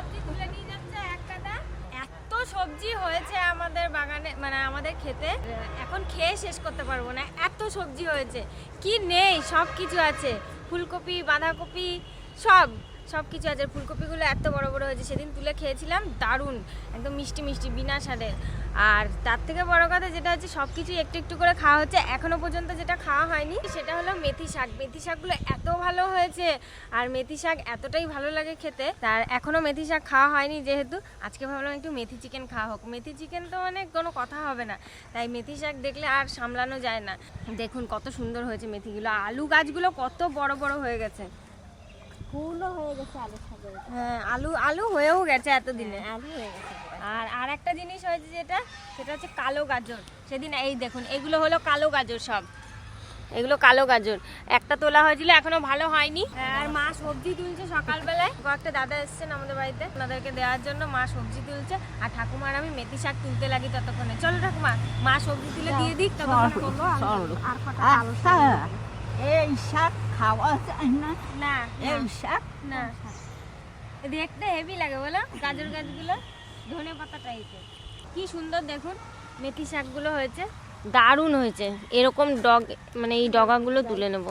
সবজি তুলে নিয়ে যাচ্ছে এক কাদা। এত সবজি হয়েছে আমাদের বাগানে মানে আমাদের খেতে। এখন খেয়ে শেষ করতে পারব না। এত সবজি হয়েছে। কি নেই? সব কিছু আছে। ফুলকপি, বাঁধাকপি, সব। সব কিছু আছে। ফুলকপিগুলো এত বড় বড় হয়েছে, সেদিন তুলে খেয়েছিলাম, দারুণ, একদম মিষ্টি মিষ্টি, বিনা স্বাদের আর তার থেকে বড় কথা যেটা হচ্ছে সব কিছুই একটু একটু করে খাওয়া হচ্ছে। এখনও পর্যন্ত যেটা খাওয়া হয়নি, সেটা হলো মেথি শাক। মেথি শাকগুলো এত ভালো হয়েছে, আর মেথি শাক এতটাই ভালো লাগে খেতে। তার এখনও মেথি শাক খাওয়া হয়নি যেহেতু, আজকে ভাবলাম একটু মেথি চিকেন খাওয়া হোক। মেথি চিকেন তো মানে কোনো কথা হবে না, তাই মেথি শাক দেখলে আর সামলানো যায় না। দেখুন কত সুন্দর হয়েছে মেথিগুলো, আলু গাছগুলো কত বড় বড় হয়ে গেছে। ফুলও হয়ে গেছে আলু সাগর হ্যাঁ আলু আলু হয়েও গেছে এতদিনে। আলু হয়ে গেছে আর আর একটা জিনিস হয়েছে যেটা সেটা হচ্ছে কালো গাজর। সেদিন এই দেখুন এগুলো হলো কালো গাজর সব। এগুলো কালো গাজর। একটা তোলা হয়েছিল এখনও ভালো হয়নি। আর মা সবজি তুলছে সকালবেলায়। কয়েকটা দাদা এসেছেন আমাদের বাড়িতে ওনাদেরকে দেওয়ার জন্য মা সবজি তুলছে। আর ঠাকুমার আমি মেথি শাক তুলতে লাগি ততক্ষণে। চলো ঠাকুমা মা সবজি তুলে দিয়ে দিক ততক্ষণ করব আর কটা এই শাক খাওয়া যায় না না এই শাক না দেখতে হেভি লাগে বলো গাজর গাছগুলো ধনে পাতা টাইপের কি সুন্দর দেখুন মেথি শাকগুলো হয়েছে দারুণ হয়েছে এরকম ডগ মানে এই ডগাগুলো তুলে নেব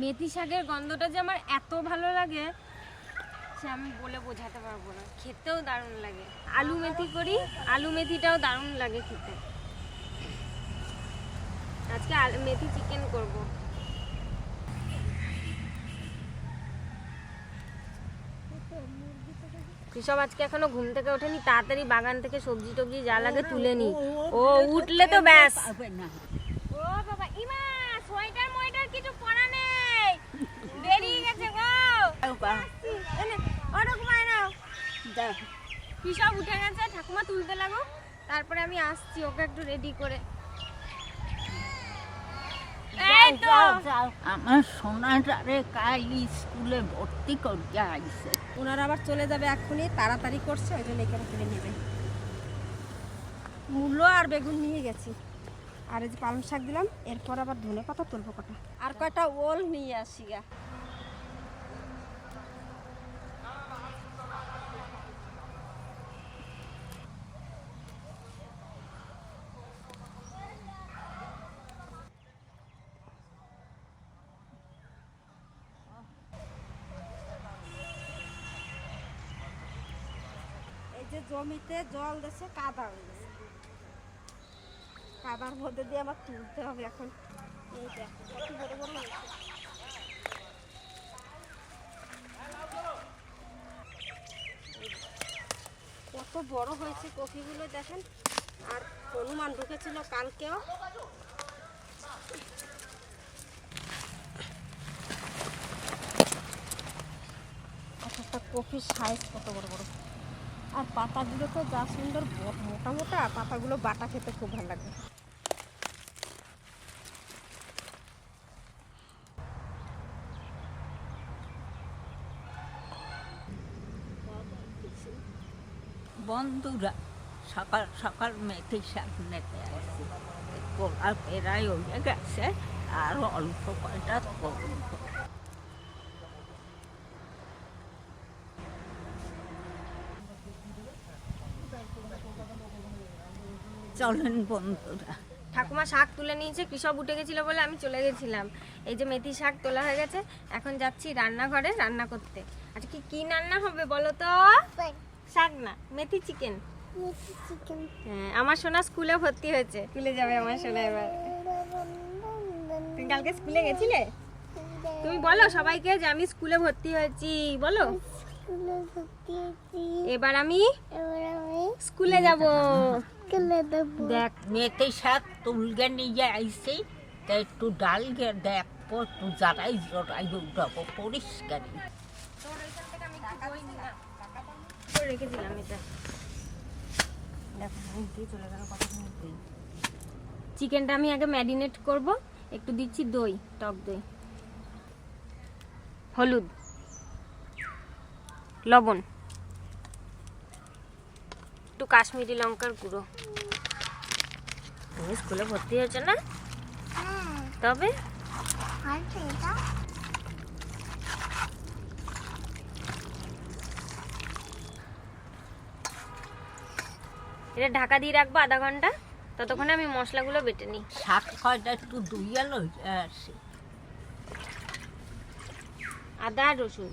মেথি শাকের গন্ধটা যে আমার এত ভালো লাগে সে আমি বলে বোঝাতে পারব না। খেতেও দারুণ লাগে। আলু মেথি করি, আলু মেথিটাও দারুণ লাগে খেতে। আজকে মেথি চিকেন করব। কৃষক আজকে এখনও ঘুম থেকে ওঠেনি, তাড়াতাড়ি বাগান থেকে সবজি টবজি যা লাগে তুলে নি। ও, উঠলে তো ব্যাস পাবে না ও বাবা ইমা সোয়েটার মোয়েটার কিছু পরা নেই বেরিয়ে গেছে গো এনে, ও ঠাকুমা নাও কৃষক উঠে গেছে ঠাকুমা তুলতে লাগো তারপরে আমি আসছি ওকে একটু রেডি করে। এই তো। যাও, যাও। আমার সোনাটারে কাল স্কুলে ভর্তি করতে আইছে। ওনারা আবার চলে যাবে এক্ষুনি তাড়াতাড়ি করছে ওই জন্য এখানে তুলে নেবে। মূলো আর বেগুন নিয়ে গেছি। আর এই যে পালং শাক দিলাম এরপর আবার ধনে পাতা তুলবো কটা। আর কয়টা ওল নিয়ে আসি গা। যে জমিতে জল দিচ্ছে কাদা হয়ে গেছে কাদার মধ্যে দিয়ে আমার তুলতে হবে এখন। কত বড় হয়েছে। কত বড় হয়েছে কপিগুলো দেখেন। আর হনুমান ঢুকেছিল কালকেও। কপির সাইজ কত বড় বড়। আর পাতাগুলো তো যা সুন্দর মোটা মোটা পাতাগুলো বাটা খেতে খুব ভালো লাগে। বন্ধুরা, সকাল সকাল মেথি আসছি কোলা পেরাই হয়ে গেছে, আর অল্প কয়টা চলেন বন্ধুরা। ঠাকুমা শাক তুলে নিয়েছে কৃষক উঠে গেছিল বলে আমি চলে গেছিলাম। এই যে মেথি শাক তোলা হয়ে গেছে এখন যাচ্ছি রান্নাঘরে রান্না করতে। আচ্ছা কি কি রান্না হবে বলো তো? শাক না মেথি চিকেন। হ্যাঁ আমার সোনা স্কুলে ভর্তি হয়েছে স্কুলে যাবে আমার সোনা এবার। তুমি কালকে স্কুলে গেছিলে? তুমি বলো সবাইকে যে আমি স্কুলে ভর্তি হয়েছি বলো। এবার আমি স্কুলে যাব। দেখ মেথি শাক তুলগে নিয়ে আইসি তা একটু ডাল গে দেখব একটু যারাই জড়াই উঠাবো পরিষ্কার। তোর এখান থেকে আমি একটু বই করে রেখেছিলাম এটা দেখো চিকেনটা আমি আগে ম্যারিনেট করব একটু দিচ্ছি দই টক দই। হলুদ। লবণ। একটু কাশ্মীরি লঙ্কার গুঁড়ো। তুমি স্কুলে ভর্তি হয়েছে না? তবে? এটা ঢাকা দিয়ে রাখব আধা ঘণ্টা। ততক্ষণে আমি মশলাগুলো বেটে নিই। শাক কয়টা একটু ধুইয়া লই আসি। আদা রসুন।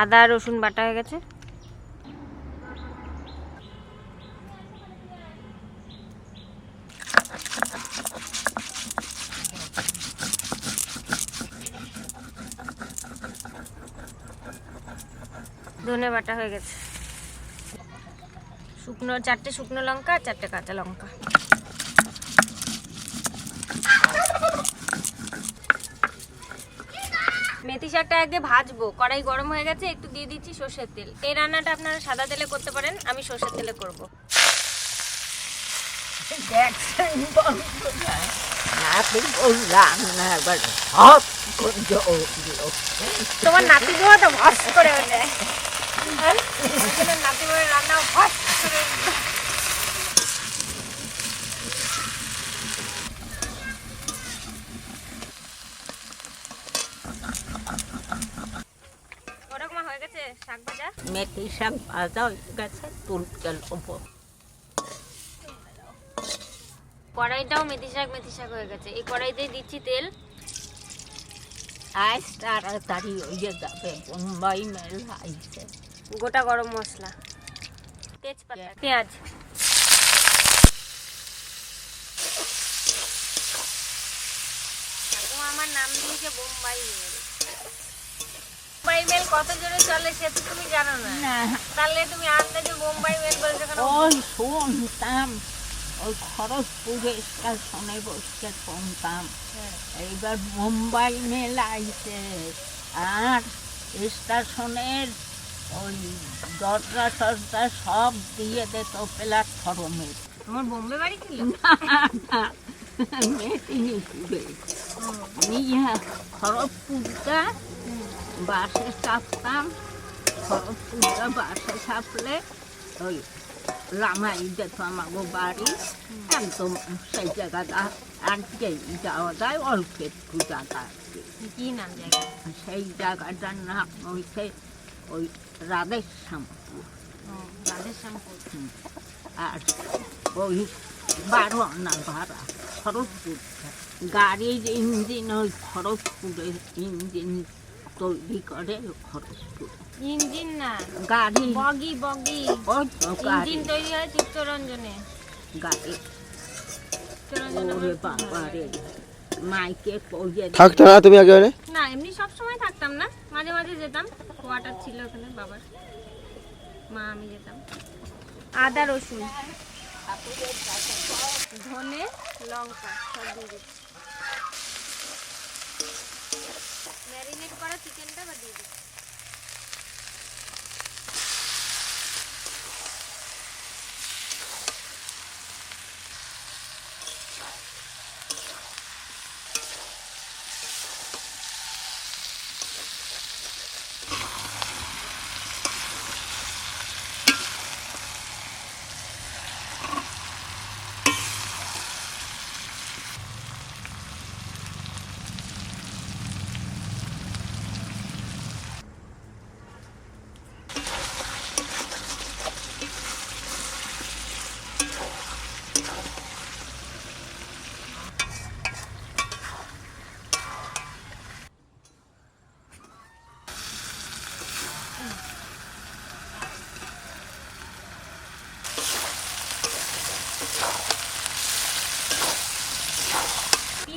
আদা, রসুন বাটা হয়ে গেছে। ধনে বাটা হয়ে গেছে। শুকনো, চারটে শুকনো লঙ্কা, চারটে কাঁচা লঙ্কা। মেথি শাকটা আগে ভাজবো। কড়াই গরম হয়ে গেছে একটু দিয়ে দিচ্ছি সর্ষের তেল। এই রান্নাটা আপনারা সাদা তেলে করতে পারেন আমি সর্ষের তেলে করব। তোমার নাতি বউ তো ভস করে হ্যাঁ? নাতি বউয়ের রান্না ভস করে ওঠে। ওরকম হয়ে গেছে শাক ভাজা মেথি শাক ভাজা হয়ে গেছে তুলতে লোবো কড়াইটাও মেথি শাক মেথি শাক হয়ে গেছে এই কড়াইতেই দিচ্ছি তেল আজ তাড়াতাড়ি হয়ে যাবে বোম্বাই মেল আইছে গোটা গরম মশলা তেজপাতা পেঁয়াজ আমার নাম দিয়েছে বোম্বাই মেল বোম্বাই মেল কত জোরে চলে সে তো তুমি জানো না। তাহলে তুমি আন্দাজে বোম্বাই মেল বলছো কেন ওই শুনতাম ওই খরচপুরে স্টেশনে বসে শুনতাম। হ্যাঁ। এইবার মুম্বাই মেল আইছে আর স্টেশনের ওই দরজা টরজা সব দিয়ে দিত প্ল্যাটফর্মে তোমার বোম্বে বাড়ি ছিল মেদিনীপুরে। নিয়ে খড়গপুরটা বাসে চাপতাম খড়গপুরটা বাসে চাপলে ওই রামাই যেত আমাকে বাড়ি একদম সেই জায়গাটা আজকে যাওয়া যায় অল্প একটু জায়গা কি। নাম জায়গা? সেই জায়গাটার নাম হইছে ওই রাধেশ্যামপুর। রাধেশ্যামপুর। আর ওই বারো আনা ভাড়া খড়গপুরটা গাড়ির ইঞ্জিন ওই খড়গপুরের ইঞ্জিন তৈরি করে খড়গপুর ইঞ্জিন না গাড়ি। বগি বগি। ওই তো গাড়ি। ইঞ্জিন তৈরি হয় চিত্তরঞ্জনে। গাড়ি। ওরে বাবা রে মাইকে কইয়ে থাকতো না তুমি একেবারে না এমনি সব সময় থাকতাম না। মাঝে মাঝে যেতাম। কোয়ার্টার ছিল ওখানে বাবার। মা আমি যেতাম। আদা রসুন। ধনে লঙ্কা সব দিয়ে দিচ্ছি। ম্যারিনেট করা চিকেনটা বা দিয়ে দিচ্ছি।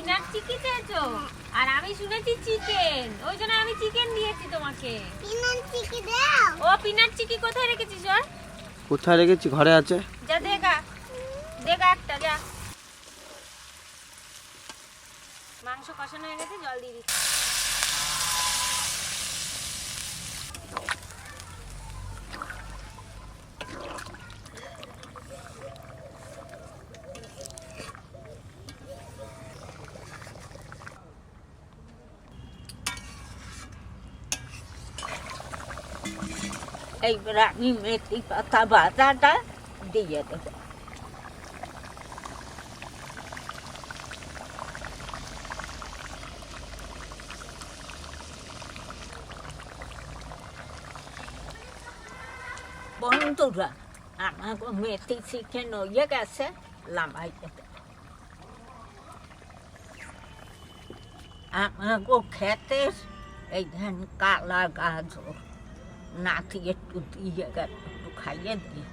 পিনাট চিকি চেয়েছো আর আমি শুনেছি চিকেন ওই জন্য আমি চিকেন দিয়েছি তোমাকে। ও পিনাট চিকি কোথায় রেখেছিস ওর কোথায় রেখেছি? ঘরে আছে। যা দেখা। দেখা একটা যা। মাংস কষানো হয়ে গেছে জল দিয়ে দিচ্ছি। এইবার আমি মেথি পাতা বাটাটা দিয়ে দেবো বন্ধুরা আমাকে মেথি চিকেন হয়ে গেছে লামাই দেবে আমাকে খেতে এই ধান কালা গাজর নাতি একটু দিয়ে গেল একটু খাইয়ে দিই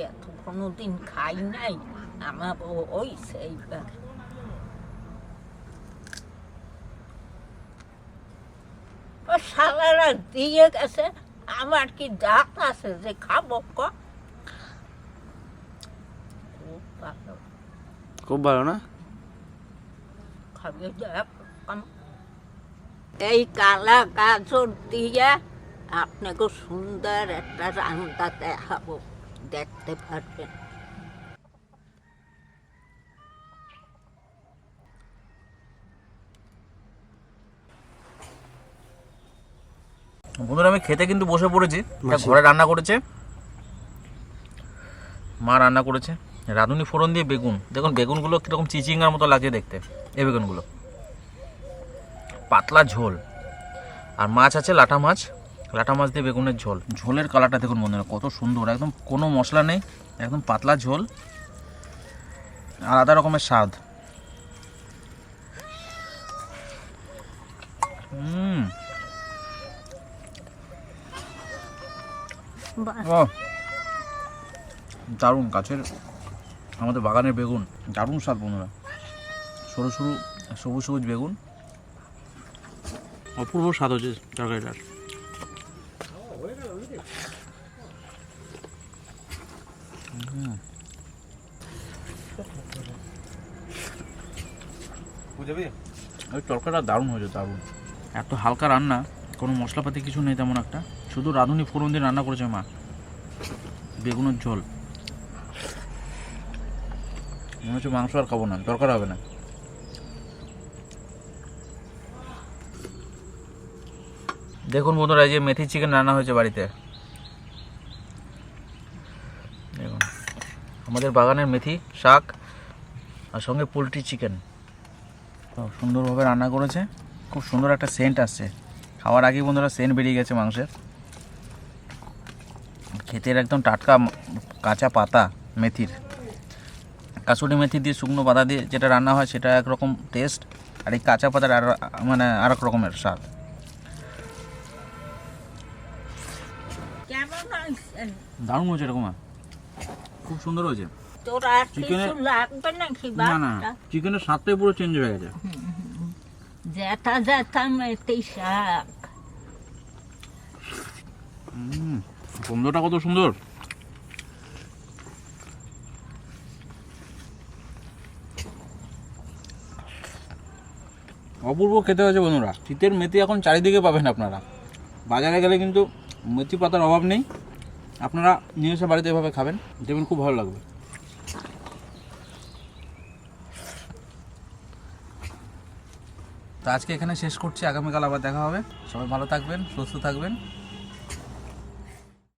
এত কোনোদিন খাই নাই আমার বউ ওই সেইবার ও সালারা দিয়ে গেছে আমার কি ডাক আছে যে খাব ক খুব ভালো না খাবে এই কালা গাজর দিয়ে আপনাকে সুন্দর একটা রান্না দেখাবো দেখতে পারবেন। বন্ধুরা আমি খেতে কিন্তু বসে পড়েছি। ঘরে রান্না করেছে? মা রান্না করেছে। রাঁধুনি ফোড়ন দিয়ে বেগুন। দেখুন বেগুনগুলো কীরকম চিচিঙ্গার মতো লাগছে দেখতে এই বেগুনগুলো। পাতলা ঝোল। আর মাছ আছে লাটা মাছ। লাটা মাছ দিয়ে বেগুনের ঝোল। ঝোলের কালারটা দেখুন বন্ধুরা কত সুন্দর। একদম কোনো মশলা নেই একদম পাতলা ঝোল। আলাদা রকমের স্বাদ। ও দারুণ গাছের আমাদের বাগানের বেগুন। দারুণ স্বাদ বন্ধুরা। সরু সরু সবুজ সবুজ বেগুন। অপূর্ব স্বাদ হচ্ছে তরকারিটার ওই তরকারিটা দারুণ হয়েছে, দারুণ। এত হালকা রান্না, কোনো মশলাপাতি কিছু নেই তেমন একটা। শুধু রাঁধুনি ফোড়ন দিয়ে রান্না করেছে মা। বেগুনের ঝোল। মনে হচ্ছে মাংস আর খাব না, দরকার হবে না। দেখুন বন্ধুরা, এই যে মেথি চিকেন রান্না হয়েছে বাড়িতে। দেখুন। আমাদের বাগানের মেথি, শাক আর সঙ্গে পোলট্রি চিকেন। সুন্দরভাবে রান্না করেছে। খুব সুন্দর একটা সেন্ট আসছে। খাওয়ার আগেই বন্ধুরা সেন্ট বেরিয়ে গেছে মাংসের। ক্ষেতের একদম টাটকা কাঁচা পাতা মেথির। কাসুরি মেথি দিয়ে শুকনো পাতা দিয়ে যেটা রান্না হয় সেটা একরকম টেস্ট আর এই কাঁচা পাতার আর মানে আর এক রকমের স্বাদ। দারুণ হয়েছে এরকম খুব সুন্দর হয়েছে। চিকেনের- লাগবে নাকি না না চিকেনের স্বাদটাই পুরো চেঞ্জ হয়ে গেছে। জেঠা জেঠা মেথি শাক। গন্ধটা কত সুন্দর। অপূর্ব খেতে হয়েছে বন্ধুরা। শীতের মেথি এখন চারিদিকে পাবেন আপনারা। বাজারে গেলে কিন্তু মেথি পাতার অভাব নেই। আপনারা নিয়ে এসে বাড়িতে এভাবে খাবেন। দেখবেন খুব ভালো লাগবে। তো আজকে এখানে শেষ করছি। আগামীকাল আবার দেখা হবে। সবাই ভালো থাকবেন সুস্থ থাকবেন।